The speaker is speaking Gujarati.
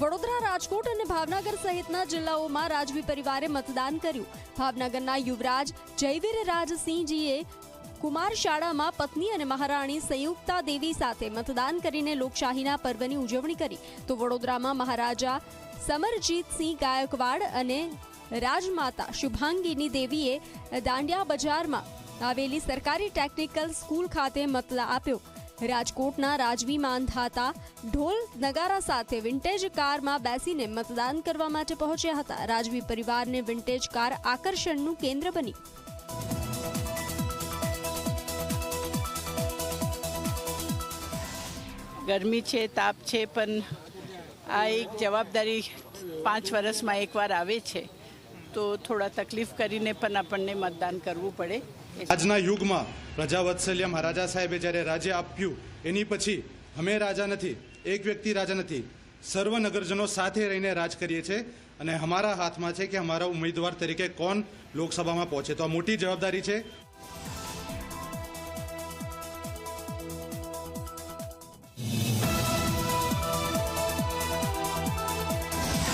વડોદરા, રાજકોટ અને ભાવનગર સહિતના જિલ્લાઓમાં રાજવી પરિવારે મતદાન કર્યું. ભાવનગરના યુવરાજ જયવીર રાજસિંહજીએ કુમાર શાળામાં પત્ની અને મહારાણી સંયુક્તા દેવી સાથે મતદાન કરીને લોકશાહીના પર્વની ઉજવણી કરી. તો વડોદરામાં મહારાજા સમરજીતસિંહ ગાયકવાડ અને રાજમાતા શુભાંગીની દેવીએ દાંડિયા બજારમાં આવેલી સરકારી ટેકનિકલ સ્કૂલ ખાતે મત આપ્યો. રાજકોટના રાજવી માનધાતા ઢોલ નગારા સાથે વિન્ટેજ કારમાં બેસીને મતદાન કરવા માટે પહોંચ્યા હતા. રાજવી પરિવારને વિન્ટેજ કાર આકર્ષણનું કેન્દ્ર બની. ગરમી છે, તાપ છે, પણ આ એક જવાબદારી પાંચ વર્ષમાં એકવાર આવે છે. તો થોડા તકલીફ કરીને પણ આપણને મતદાન કરવું પડે. આજના યુગમાં પ્રજાવત્સલ્ય મહારાજા સાહેબે જ્યારે રાજ્ય આપ્યું, એની પછી અમે રાજા નથી, એક વ્યક્તિ રાજા નથી. સર્વ નગરજનો સાથે રહીને રાજ કરીએ છીએ અને અમારા હાથમાં છે કે અમારા ઉમેદવાર તરીકે કોણ લોકસભામાં પહોંચે. તો આ મોટી જવાબદારી છે.